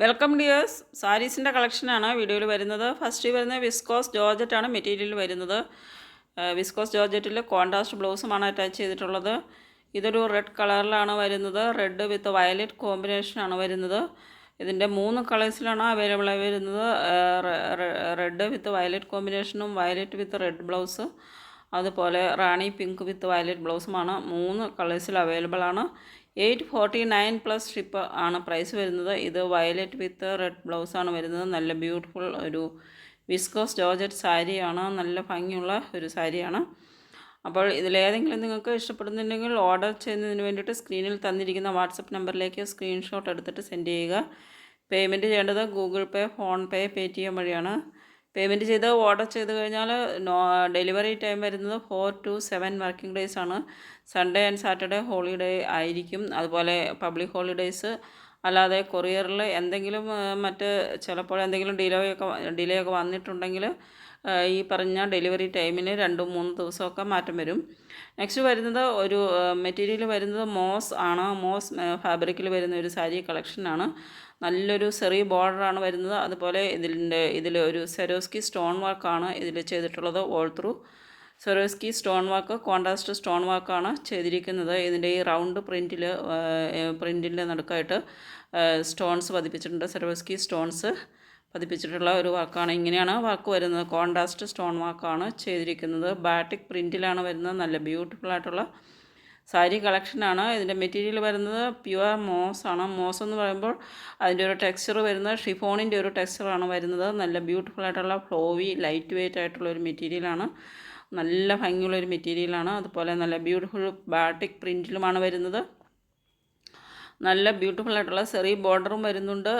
Welcome dears സാരീസിന്റെ കളക്ഷനാണ് വീഡിയോയിൽ വരുന്നത്. ഫസ്റ്റ് വരുന്നത് വിസ്കോസ് ജോർജറ്റാണ് മെറ്റീരിയൽ വരുന്നത്. വിസ്കോസ് ജോർജറ്റിൽ കോൺട്രാസ്റ്റ് ബ്ലൗസുമാണ് അറ്റാച്ച് ചെയ്തിട്ടുള്ളത്. ഇതൊരു റെഡ് കളറിലാണ് വരുന്നത്. റെഡ് വിത്ത് വയലറ്റ് കോമ്പിനേഷനാണ് വരുന്നത്. ഇതിന്റെ മൂന്ന് കളേഴ്സിലാണ് അവൈലബിൾ ആയി വരുന്നത്. റെഡ് വിത്ത് വയലറ്റ് കോമ്പിനേഷനും വയലറ്റ് വിത്ത് റെഡ് ബ്ലൗസ് അതുപോലെ റാണി പിങ്ക് വിത്ത് വയലറ്റ് ബ്ലൗസുമാണ് മൂന്ന് കളേഴ്സിൽ അവൈലബിൾ ആണ്. Eight forty nine plus ship ആണ് പ്രൈസ് വരുന്നത്. ഇത് വയലറ്റ് വിത്ത് റെഡ് ബ്ലൗസാണ് വരുന്നത്. നല്ല ബ്യൂട്ടിഫുൾ ഒരു വിസ്കോസ് ജോർജറ്റ് സാരിയാണ്. നല്ല ഭംഗിയുള്ള ഒരു സാരിയാണ്. അപ്പോൾ ഇതിലേതെങ്കിലും നിങ്ങൾക്ക് ഇഷ്ടപ്പെടുന്നുണ്ടെങ്കിൽ ഓർഡർ ചെയ്യുന്നതിന് വേണ്ടിയിട്ട് സ്ക്രീനിൽ തന്നിരിക്കുന്ന വാട്സപ്പ് നമ്പറിലേക്ക് സ്ക്രീൻഷോട്ട് എടുത്തിട്ട് സെൻഡ് ചെയ്യുക. പേയ്മെന്റ് ചെയ്യേണ്ടത് Google Pay PhonePe Paytm വഴിയാണ്. പേയ്മെന്റ് ചെയ്ത് ഓർഡർ ചെയ്ത് കഴിഞ്ഞാൽ നോ ഡെലിവറി ടൈം വരുന്നത് four to seven working days ആണ്. സൺഡേ ആൻഡ് സാറ്റർഡേ ഹോളിഡേ ആയിരിക്കും. അതുപോലെ പബ്ലിക് ഹോളിഡേയ്സ് അല്ലാതെ കൊറിയറിൽ എന്തെങ്കിലും മറ്റ് ചിലപ്പോൾ എന്തെങ്കിലും ഡിലേ ഒക്കെ ഡിലേ ഒക്കെ വന്നിട്ടുണ്ടെങ്കിൽ ഈ പറഞ്ഞ ഡെലിവറി ടൈമിന് രണ്ടും മൂന്ന് ദിവസമൊക്കെ മാറ്റം വരും. നെക്സ്റ്റ് വരുന്നത് ഒരു മെറ്റീരിയൽ വരുന്നത് മോസ് ആണ്. മോസ് ഫാബ്രിക്കിൽ വരുന്ന ഒരു സാരി കളക്ഷനാണ് നല്ലൊരു സെറി ബോർഡറാണ് വരുന്നത്. അതുപോലെ ഇതിന്റെ ഇതിൽ ഒരു സെറോസ്കി സ്റ്റോൺ വർക്കാണ് ഇതിൽ ചെയ്തിട്ടുള്ളത് all through Swarovski stone work contrast stone വർക്കാണ് ചെയ്തിരിക്കുന്നത്. ഇതിന്റെ ഈ റൗണ്ട് പ്രിന്റിൽ പ്രിന്റിന്റെ നടുക്കായിട്ട് സ്റ്റോൺസ് പതിപ്പിച്ചിട്ടുണ്ട്. സെറോസ്കി സ്റ്റോൺസ് പതിപ്പിച്ചിട്ടുള്ള ഒരു വർക്കാണ്. ഇങ്ങനെയാണ് വർക്ക് വരുന്നത്. കോൺട്രാസ്റ്റ് സ്റ്റോൺ വർക്കാണ് ചെയ്തിരിക്കുന്നത്. ബാറ്റിക് പ്രിന്റിലാണ് വരുന്നത്. നല്ല ബ്യൂട്ടിഫുൾ ആയിട്ടുള്ള സാരി കളക്ഷനാണ്. ഇതിന്റെ മെറ്റീരിയൽ വരുന്നത് പ്യുവർ മോസാണ് മോസ് എന്ന് പറയുമ്പോൾ അതിന്റെ ഒരു ടെക്സ്ചർ വരുന്നത് ഷിഫോണിന്റെ ഒരു ടെക്സ്ചറാണ് വരുന്നത്. നല്ല ബ്യൂട്ടിഫുൾ ആയിട്ടുള്ള ഫ്ലോവി ലൈറ്റ് വെയ്റ്റ് ആയിട്ടുള്ള ഒരു മെറ്റീരിയലാണ് നല്ല ഭംഗിയുള്ള ഒരു മെറ്റീരിയലാണ് അതുപോലെ നല്ല ബ്യൂട്ടിഫുൾ ബാട്ടിക് പ്രിന്റിലുമാണ് വരുന്നത്. നല്ല ബ്യൂട്ടിഫുൾ ആയിട്ടുള്ള സെറി ബോർഡറും വരുന്നുണ്ട്.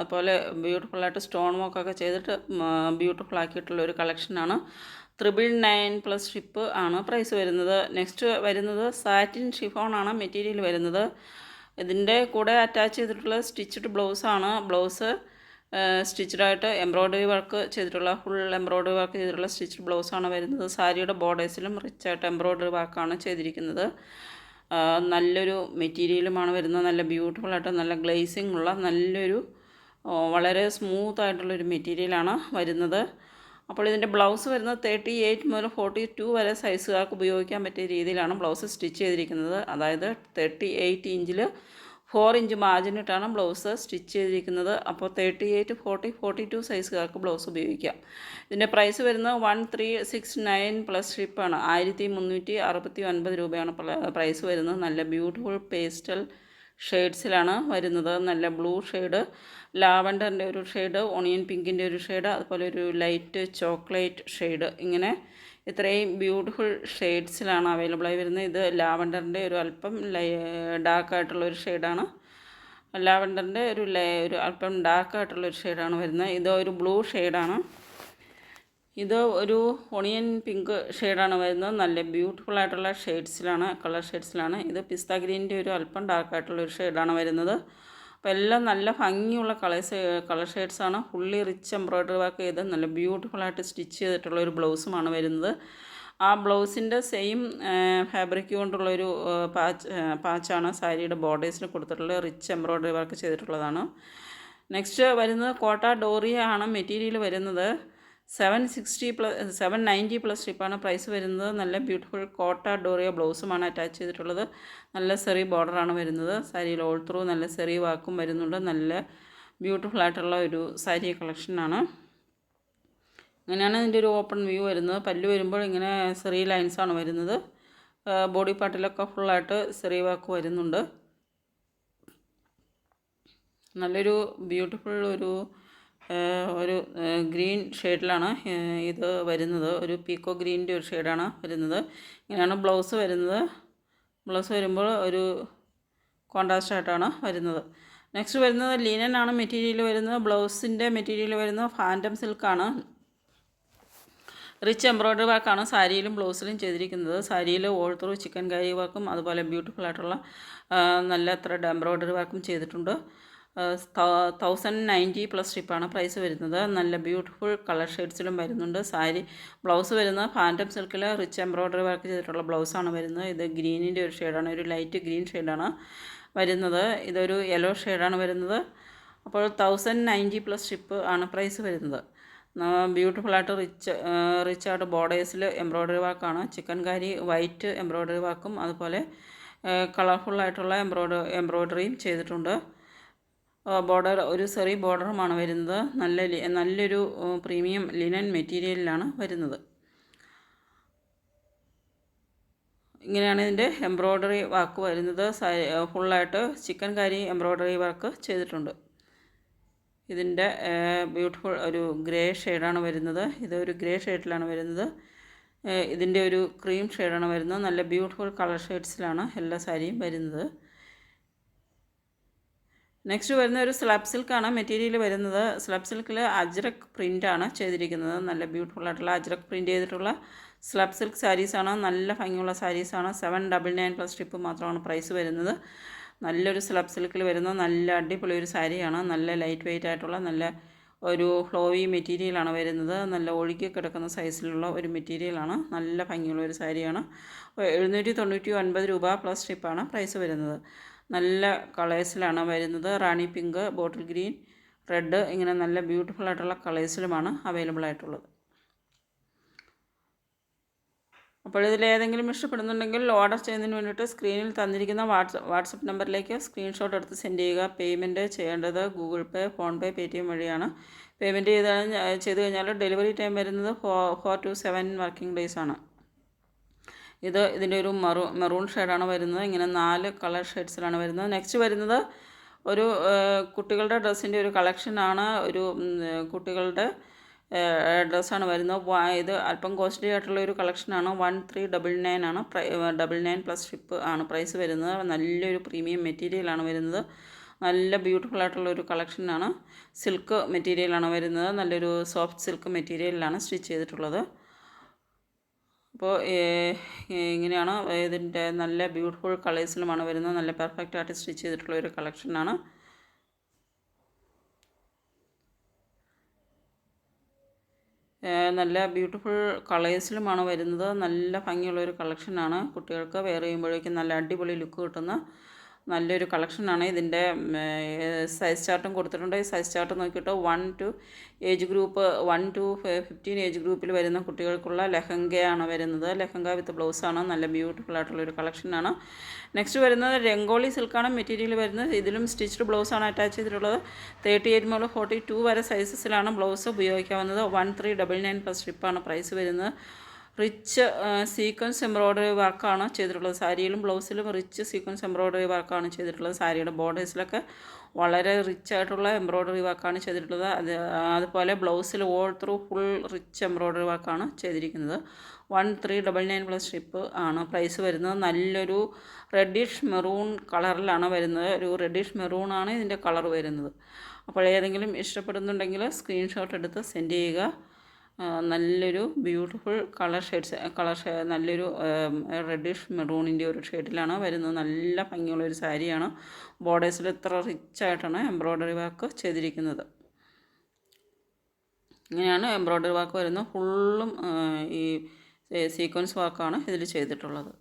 അതുപോലെ ബ്യൂട്ടിഫുൾ ആയിട്ട് സ്റ്റോൺ വർക്കൊക്കെ ചെയ്തിട്ട് ബ്യൂട്ടിഫുൾ ആക്കിയിട്ടുള്ള ഒരു കളക്ഷനാണ് ത്രിബിൾ നയൻ പ്ലസ് ഷിപ്പ് ആണ് പ്രൈസ് വരുന്നത്. നെക്സ്റ്റ് വരുന്നത് സാറ്റിൻ ഷിഫോൺ ആണ് മെറ്റീരിയൽ വരുന്നത്. ഇതിന്റെ കൂടെ അറ്റാച്ച് ചെയ്തിട്ടുള്ള സ്റ്റിച്ച്ഡ് ബ്ലൗസാണ് ബ്ലൗസ് സ്റ്റിച്ചഡായിട്ട് എംബ്രോയ്ഡറി വർക്ക് ചെയ്തിട്ടുള്ള ഫുൾ എംബ്രോയ്ഡറി വർക്ക് ചെയ്തിട്ടുള്ള സ്റ്റിച്ച്ഡ് ബ്ലൗസാണ് വരുന്നത്. സാരിയുടെ ബോർഡേഴ്സിലും റിച്ച് ആയിട്ട് എംബ്രോയ്ഡറി വർക്കാണ് ചെയ്തിരിക്കുന്നത്. നല്ലൊരു മെറ്റീരിയലുമാണ് വരുന്നത്. നല്ല ബ്യൂട്ടിഫുൾ ആയിട്ട് നല്ല ഗ്ലേസിംഗ് ഉള്ള നല്ലൊരു വളരെ സ്മൂത്ത് ആയിട്ടുള്ളൊരു മെറ്റീരിയലാണ് വരുന്നത്. അപ്പോൾ ഇതിന്റെ ബ്ലൗസ് വരുന്നത് തേർട്ടി എയ്റ്റ് മുതൽ ഫോർട്ടി ടു വരെ സൈസുകാർക്ക് ഉപയോഗിക്കാൻ പറ്റിയ രീതിയിലാണ് ബ്ലൗസ് സ്റ്റിച്ച് ചെയ്തിരിക്കുന്നത്. അതായത് തേർട്ടി എയ്റ്റ് ഇഞ്ചിൽ ഫോർ ഇഞ്ച് മാർജിനിട്ടാണ് ബ്ലൗസ് സ്റ്റിച്ച് ചെയ്തിരിക്കുന്നത്. അപ്പോൾ thirty eight forty forty two സൈസുകാർക്ക് blouse ഉപയോഗിക്കാം. ഇതിന്റെ പ്രൈസ് വരുന്നത് one three six nine plus ഷിപ്പാണ്. ആയിരത്തി മുന്നൂറ്റി അറുപത്തി ഒൻപത് രൂപയാണ് പ്രൈസ് വരുന്നത്. നല്ല ബ്യൂട്ടിഫുൾ പേസ്റ്റൽ ഷെയ്ഡ്സിലാണ് വരുന്നത്. നല്ല ബ്ലൂ ഷെയ്ഡ് ലാവൻഡറിന്റെ ഒരു ഷെയ്ഡ് ഓണിയൻ പിങ്കിന്റെ ഒരു ഷെയ്ഡ് അതുപോലെ ഒരു ലൈറ്റ് ചോക്ലേറ്റ് ഷെയ്ഡ്. ഇങ്ങനെ ഇത്രയും ബ്യൂട്ടിഫുൾ ഷെയ്ഡ്സിലാണ് അവൈലബിൾ ആയി വരുന്നത്. ഇത് ലാവൻഡറിന്റെ ഒരു അല്പം ഡാർക്ക് ആയിട്ടുള്ള ഒരു ഷെയ്ഡാണ്. ലാവൻഡറിന്റെ ഒരു ഒരു അല്പം ഡാർക്ക് ആയിട്ടുള്ള ഒരു ഷെയ്ഡാണ് വരുന്നത്. ഇത് ഒരു ബ്ലൂ ഷെയ്ഡാണ്. ഇത് ഒരു ഒണിയൻ പിങ്ക് ഷെയ്ഡാണ് വരുന്നത്. നല്ല ബ്യൂട്ടിഫുൾ ആയിട്ടുള്ള ഷെയ്ഡ്സിലാണ് കളർ ഷെയ്ഡ്സിലാണ്. ഇത് പിസ്ത ഗ്രീന്റെ ഒരു അല്പം ഡാർക്ക് ആയിട്ടുള്ള ഒരു ഷെയ്ഡാണ് വരുന്നത്. അപ്പോൾ എല്ലാം നല്ല ഭംഗിയുള്ള കളേഴ്സ് കളർ ഷെയ്ഡ്സാണ്. ഫുള്ളി റിച്ച് എംബ്രോയ്ഡറി വർക്ക് ചെയ്ത് നല്ല ബ്യൂട്ടിഫുൾ ആയിട്ട് സ്റ്റിച്ച് ചെയ്തിട്ടുള്ള ഒരു ബ്ലൗസുമാണ് വരുന്നത്. ആ ബ്ലൗസിന്റെ സെയിം ഫാബ്രിക് കൊണ്ടുള്ളൊരു പാച്ച് പാച്ചാണ് സാരിയുടെ ബോർഡേഴ്സിന് കൊടുത്തിട്ടുള്ള റിച്ച് എംബ്രോയ്ഡറി വർക്ക് ചെയ്തിട്ടുള്ളതാണ്. നെക്സ്റ്റ് വരുന്നത് കോട്ട ഡോറിയ ആണ് മെറ്റീരിയൽ വരുന്നത്. Seven sixty plus seven ninety plus ഷിപ്പാണ് price വരുന്നത്. നല്ല ബ്യൂട്ടിഫുൾ കോട്ട ഡോറിയ ബ്ലൗസുമാണ് അറ്റാച്ച് ചെയ്തിട്ടുള്ളത്. നല്ല സെറി ബോർഡറാണ് വരുന്നത്. സാരിയിൽ ഓൾ ത്രൂ നല്ല സെറി വാക്കും വരുന്നുണ്ട്. നല്ല ബ്യൂട്ടിഫുൾ ആയിട്ടുള്ള ഒരു സാരി കളക്ഷനാണ് ഇങ്ങനെയാണ് ഇതിന്റെ ഒരു ഓപ്പൺ വ്യൂ വരുന്നത്. പല്ല് വരുമ്പോൾ ഇങ്ങനെ സെറി ലൈൻസാണ് വരുന്നത്. ബോഡി പാർട്ടിലൊക്കെ ഫുള്ളായിട്ട് സെറി വാക്ക് വരുന്നുണ്ട്. നല്ലൊരു ബ്യൂട്ടിഫുൾ ഒരു ഒരു ഗ്രീൻ ഷെയ്ഡിലാണ് ഇത് വരുന്നത്. ഒരു പീക്കോ ഗ്രീനിന്റെ ഒരു ഷെയ്ഡാണ് വരുന്നത്. ഇങ്ങനെയാണ് ബ്ലൗസ് വരുന്നത്. ബ്ലൗസ് വരുമ്പോൾ ഒരു കോൺട്രാസ്റ്റ് ആയിട്ടാണ് വരുന്നത്. നെക്സ്റ്റ് വരുന്നത് ലിനൻ ആണ് മെറ്റീരിയൽ വരുന്നത്. ബ്ലൗസിന്റെ മെറ്റീരിയൽ വരുന്നത് ഫാന്റം സിൽക്കാണ് റിച്ച് എംബ്രോയ്ഡറി വർക്കാണ് സാരിയിലും ബ്ലൗസിലും ചെയ്തിരിക്കുന്നത്. സാരിയിൽ ഓൾ ത്രൂ ചിക്കൻ കറി വർക്കും അതുപോലെ ബ്യൂട്ടിഫുൾ ആയിട്ടുള്ള നല്ല ത്രെഡ് എംബ്രോയ്ഡറി വർക്കും ചെയ്തിട്ടുണ്ട്. തൗസൻഡ് നയന്റി പ്ലസ് ഷിപ്പാണ് പ്രൈസ് വരുന്നത്. നല്ല ബ്യൂട്ടിഫുൾ കളർ ഷെയ്ഡ്സിലും വരുന്നുണ്ട്. സാരി ബ്ലൗസ് വരുന്നത് ഫാന്റം സിൽക്കിൽ റിച്ച് എംബ്രോയ്ഡറി വർക്ക് ചെയ്തിട്ടുള്ള ബ്ലൗസാണ് വരുന്നത്. ഇത് ഗ്രീനിന്റെ ഒരു ഷെയ്ഡാണ് ഒരു ലൈറ്റ് ഗ്രീൻ ഷെയ്ഡാണ് വരുന്നത്. ഇതൊരു യെല്ലോ ഷെയ്ഡാണ് വരുന്നത്. അപ്പോൾ തൗസൻഡ് നയന്റി പ്ലസ് ഷിപ്പ് ആണ് പ്രൈസ് വരുന്നത്. ബ്യൂട്ടിഫുൾ ആയിട്ട് റിച്ച് റിച്ച് ആയിട്ട് ബോർഡേഴ്സിൽ എംബ്രോയ്ഡറി വർക്കാണ് ചിക്കൻ കാരി വൈറ്റ് എംബ്രോയ്ഡറി വർക്കും അതുപോലെ കളർഫുള്ളായിട്ടുള്ള എംബ്രോയ്ഡറി എംബ്രോയ്ഡറിയും ചെയ്തിട്ടുണ്ട്. ബോർഡർ ഒരു സെറി ബോർഡറുമാണ് വരുന്നത്. നല്ല നല്ലൊരു പ്രീമിയം ലിനൻ മെറ്റീരിയലിലാണ് വരുന്നത്. ഇങ്ങനെയാണ് ഇതിന്റെ എംബ്രോയ്ഡറി വർക്ക് വരുന്നത്. ഫുള്ളായിട്ട് ചിക്കൻ കാരി എംബ്രോയ്ഡറി വർക്ക് ചെയ്തിട്ടുണ്ട്. ഇതിന്റെ ബ്യൂട്ടിഫുൾ ഒരു ഗ്രേ ഷെയ്ഡാണ് വരുന്നത്. ഇത് ഒരു ഗ്രേ ഷെയ്ഡിലാണ് വരുന്നത്. ഇതിന്റെ ഒരു ക്രീം ഷെയ്ഡാണ് വരുന്നത്. നല്ല ബ്യൂട്ടിഫുൾ കളർ ഷെയ്ഡ്സിലാണ് എല്ലാ സാരിയും വരുന്നത്. നെക്സ്റ്റ് വരുന്ന ഒരു സ്ലബ് സിൽക്കാണ് മെറ്റീരിയൽ വരുന്നത് സ്ലബ് സിൽക്കിൽ അജ്രക് പ്രിന്റാണ് ചെയ്തിരിക്കുന്നത്. നല്ല ബ്യൂട്ടിഫുൾ ആയിട്ടുള്ള അജ്രക് പ്രിന്റ് ചെയ്തിട്ടുള്ള സ്ലബ് സിൽക്ക് സാരീസാണ് നല്ല ഭംഗിയുള്ള സാരീസാണ് seven double nine plus tip മാത്രമാണ് പ്രൈസ് വരുന്നത്. നല്ലൊരു സ്ലബ് സിൽക്കിൽ വരുന്ന നല്ല അടിപൊളി ഒരു സാരിയാണ് നല്ല ലൈറ്റ് വെയിറ്റ് ആയിട്ടുള്ള നല്ല ഒരു ഫ്ലോവി മെറ്റീരിയലാണ് വരുന്നത്. നല്ല ഒഴുകി കിടക്കുന്ന സൈസിലുള്ള ഒരു മെറ്റീരിയലാണ് നല്ല ഭംഗിയുള്ള ഒരു സാരിയാണ് എഴുന്നൂറ്റി തൊണ്ണൂറ്റി ഒൻപത് രൂപ പ്ലസ് സ്ട്രിപ്പാണ് പ്രൈസ് വരുന്നത്. നല്ല കളേഴ്സിലാണ് വരുന്നത്. Rani pink bottle green red ഇങ്ങനെ നല്ല ബ്യൂട്ടിഫുൾ ആയിട്ടുള്ള കളേഴ്സിലുമാണ് അവൈലബിൾ ആയിട്ടുള്ളത്. അപ്പോൾ ഇതിൽ ഏതെങ്കിലും ഇഷ്ടപ്പെടുന്നുണ്ടെങ്കിൽ ഓർഡർ ചെയ്യുന്നതിന് വേണ്ടിയിട്ട് സ്ക്രീനിൽ തന്നിരിക്കുന്ന വാട്സപ്പ് വാട്സപ്പ് നമ്പറിലേക്ക് സ്ക്രീൻഷോട്ട് എടുത്ത് സെൻഡ് ചെയ്യുക. പേയ്മെന്റ് ചെയ്യേണ്ടത് Google Pay PhonePe Paytm വഴിയാണ്. പേയ്മെന്റ് ചെയ്ത് ചെയ്ത് കഴിഞ്ഞാൽ ഡെലിവറി ടൈം വരുന്നത് four four to seven working days ആണ്. ഇത് ഇതിന്റെ ഒരു മെറൂ മെറൂൺ ഷെയ്ഡാണ് വരുന്നത്. ഇങ്ങനെ നാല് കളർ ഷെയ്ഡ്സിലാണ് വരുന്നത്. നെക്സ്റ്റ് വരുന്നത് ഒരു കുട്ടികളുടെ ഡ്രസ്സിന്റെ ഒരു കളക്ഷനാണ്. ഒരു കുട്ടികളുടെ ഡ്രസ്സാണ് വരുന്നത്. ഇത് അല്പം കോസ്റ്റ്ലി ആയിട്ടുള്ള ഒരു കളക്ഷനാണ്. വൺ ത്രീ ഡബിൾ നയൻ ആണ്. ഡബിൾ നയൻ പ്ലസ് ഷിപ്പ് ആണ് പ്രൈസ് വരുന്നത്. നല്ലൊരു പ്രീമിയം മെറ്റീരിയലാണ് വരുന്നത്. നല്ല ബ്യൂട്ടിഫുൾ ആയിട്ടുള്ള ഒരു കളക്ഷനാണ്. സിൽക്ക് മെറ്റീരിയലാണ് വരുന്നത്. നല്ലൊരു സോഫ്റ്റ് സിൽക്ക് മെറ്റീരിയലിലാണ് സ്റ്റിച്ച് ചെയ്തിട്ടുള്ളത്. അപ്പോൾ ഇങ്ങനെയാണ് ഇതിന്റെ നല്ല ബ്യൂട്ടിഫുൾ കളേഴ്സിലുമാണ് വരുന്നത്. നല്ല പെർഫെക്റ്റ് ആയിട്ട് സ്റ്റിച്ച് ചെയ്തിട്ടുള്ള ഒരു കളക്ഷനാണ്. നല്ല ബ്യൂട്ടിഫുൾ കളേഴ്സിലുമാണ് വരുന്നത്. നല്ല ഭംഗിയുള്ള ഒരു കളക്ഷനാണ് കുട്ടികൾക്ക്. വെയർ ചെയ്യുമ്പോഴേക്കും നല്ല അടിപൊളി ലുക്ക് കിട്ടുന്ന നല്ലൊരു കളക്ഷനാണ്. ഇതിന്റെ സൈസ് ചാർട്ടും കൊടുത്തിട്ടുണ്ട്. ഈ സൈസ് ചാർട്ട് നോക്കിയിട്ട് one two age group one two fifteen age ഗ്രൂപ്പിൽ വരുന്ന കുട്ടികൾക്കുള്ള ലെഹങ്കയാണ് വരുന്നത്. ലെഹങ്ക വിത്ത് ബ്ലൗസാണ് നല്ല ബ്യൂട്ടിഫുൾ ആയിട്ടുള്ള ഒരു കളക്ഷനാണ് നെക്സ്റ്റ് വരുന്നത് രംഗോളി സിൽക്കാണ് മെറ്റീരിയൽ വരുന്നത്. ഇതിലും സ്റ്റിച്ച്ഡ് ബ്ലൗസാണ് അറ്റാച്ച് ചെയ്തിട്ടുള്ളത്. തേർട്ടി എയ്റ്റ് മുതൽ ഫോർട്ടി ടു വരെ സൈസസിലാണ് blouse ഉപയോഗിക്കാവുന്നത്. One three double nine plus സ്ട്രിപ്പാണ് price വരുന്നത്. റിച്ച് സീക്വൻസ് എംബ്രോയ്ഡറി വർക്കാണ് ചെയ്തിട്ടുള്ളത്. സാരിയിലും ബ്ലൗസിലും റിച്ച് സീക്വൻസ് എംബ്രോയ്ഡറി വർക്കാണ് ചെയ്തിട്ടുള്ളത്. സാരിയുടെ ബോർഡേഴ്സിലൊക്കെ വളരെ റിച്ച് ആയിട്ടുള്ള എംബ്രോയ്ഡറി വർക്കാണ് ചെയ്തിട്ടുള്ളത്. അത് അതുപോലെ ബ്ലൗസിൽ all through full rich embroidery വർക്കാണ് ചെയ്തിരിക്കുന്നത്. One three double nine plus ship ആണ് പ്രൈസ് വരുന്നത്. നല്ലൊരു റെഡിഷ് മെറൂൺ കളറിലാണ് വരുന്നത്. ഒരു റെഡിഷ് മെറൂൺ ആണ് ഇതിന്റെ കളർ വരുന്നത്. അപ്പോൾ ഏതെങ്കിലും ഇഷ്ടപ്പെടുന്നുണ്ടെങ്കിൽ സ്ക്രീൻഷോട്ട് എടുത്ത് സെൻഡ് ചെയ്യുക. നല്ലൊരു ബ്യൂട്ടിഫുൾ കളർ ഷെയ്ഡ്സ് കളർ ഷേ നല്ലൊരു റെഡിഷ് മെറൂണിന്റെ ഒരു ഷെയ്ഡിലാണ് വരുന്നത്. നല്ല ഭംഗിയുള്ളൊരു സാരിയാണ്. ബോർഡേഴ്സിൽ ഇത്ര റിച്ച് ആയിട്ടാണ് എംബ്രോയ്ഡറി വർക്ക് ചെയ്തിരിക്കുന്നത്. ഇങ്ങനെയാണ് എംബ്രോയ്ഡറി വർക്ക് വരുന്നത്. ഫുള്ളും ഈ സീക്വൻസ് വർക്കാണ് ഇതിൽ ചെയ്തിട്ടുള്ളത്.